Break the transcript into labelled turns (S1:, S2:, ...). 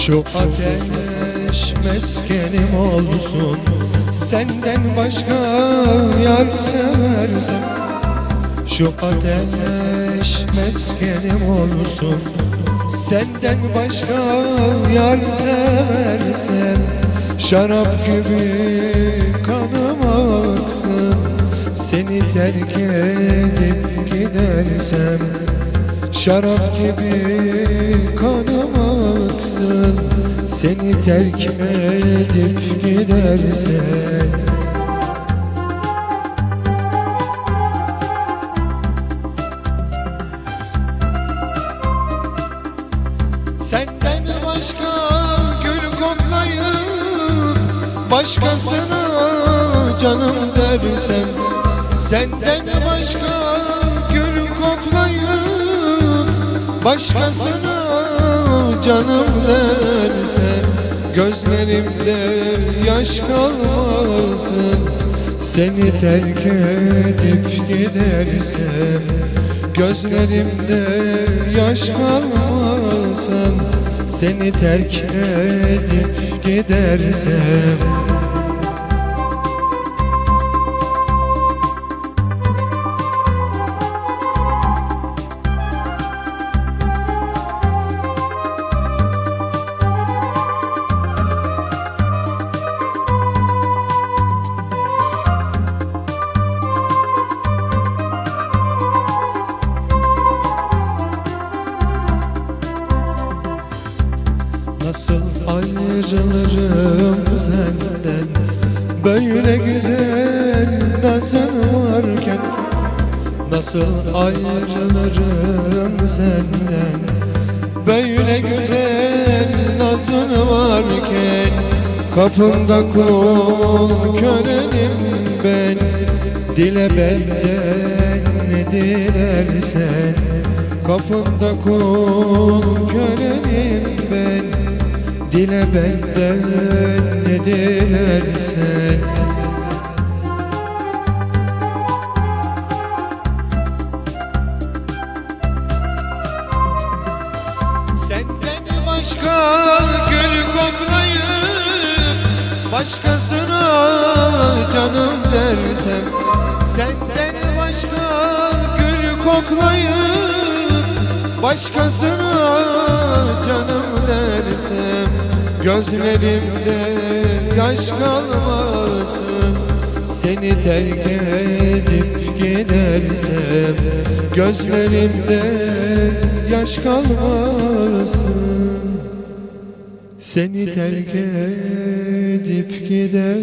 S1: Şu ateş meskenim olsun Senden başka yar seversem Şu ateş meskenim olsun Senden başka yar seversem Şarap gibi kanım aksın Seni terk edip gidersem. Şarap gibi kanım aksın Seni terk edip gidersen Senden başka gül koklayıp Başkasına canım dersem Senden başka gül koklayıp Başkasına canım dersem Gözlerimde yaş kalmasın. Seni terk edip gidersem Gözlerimde yaş kalmasın. Seni terk edip gidersem Nasıl ayrılırım senden? Böyle güzel nazın varken Nasıl ayrılırım senden? Böyle güzel nazın varken Kapında kul kölenim ben. Dile benden ne dilersen Kapında kul kölenim ben Dile benden ne dilersen Senden başka gül koklayıp Başkasına canım dersem. Senden başka gül koklayıp Başkasına Gözlerimde yaş kalmasın. Seni terk edip gidersem Gözlerimde yaş kalmasın. Seni terk edip gidersem